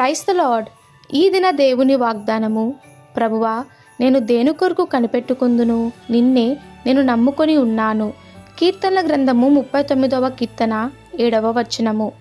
క్రైస్త lord ఈ దిన దేవుని వాగ్దానము. ప్రభువా నేను దేని కొరకు కనిపెట్టుకుందును? నిన్నే నేను నమ్ముకొని ఉన్నాను. కీర్తనల గ్రంథము ముప్పై తొమ్మిదవ కీర్తన ఏడవ వచనము.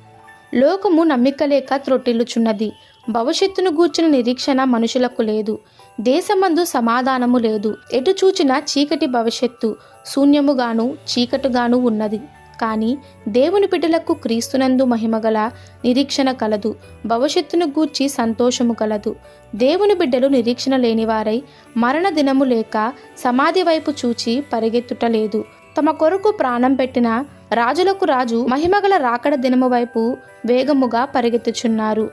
లోకము నమ్మిక లేక త్రొట్టిల్లుచున్నది. భవిష్యత్తును గూర్చిన నిరీక్షణ మనుషులకు లేదు. దేశమందు సమాధానము లేదు. ఎటు చూచిన చీకటి భవిష్యత్తు శూన్యముగాను చీకటిగాను ఉన్నది. కానీ దేవుని బిడ్డలకు క్రీస్తునందు మహిమగల నిరీక్షణ కలదు భవిష్యత్తును గూర్చి సంతోషము కలదు. దేవుని బిడ్డలు నిరీక్షణ లేనివారై మరణ దినము లేక సమాధి వైపు చూచి పరిగెత్తుటలేదు. తమ కొరకు ప్రాణం పెట్టిన రాజులకు రాజు మహిమగల రాకడ దినము వైపు వేగముగా పరిగెత్తుచున్నారు.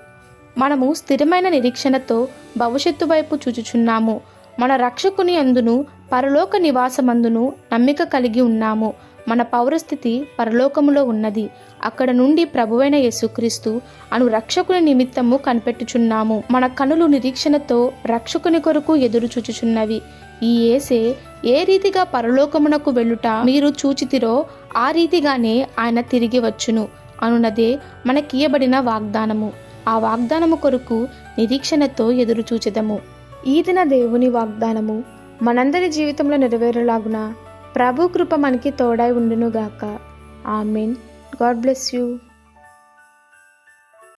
మనము స్థిరమైన నిరీక్షణతో భవిష్యత్తు వైపు చూచుచున్నాము. మన రక్షకుని అందును పరలోక నివాసమందును నమ్మిక కలిగి ఉన్నాము. మన పౌరస్థితి పరలోకములో ఉన్నది. అక్కడ నుండి ప్రభువైన యేసుక్రీస్తు అను రక్షకుని నిమిత్తము కనిపెట్టుచున్నాము. మన కనులు నిరీక్షణతో రక్షకుని కొరకు ఎదురు చూచుచున్నవి. ఈ ఏసే ఏ రీతిగా పరలోకమునకు వెళ్ళుట మీరు చూచితిరో ఆ రీతిగానే ఆయన తిరిగి వచ్చును. అనున్నదే మనకియబడిన వాగ్దానము. ఆ వాగ్దానము కొరకు నిరీక్షణతో ఎదురు చూచెదము ఈ దిన దేవుని వాగ్దానము మనందరి జీవితంలో నెరవేరేలాగున? ప్రభు కృప మనకి తోడై ఉండునుగాక. ఆమెన్. God bless you.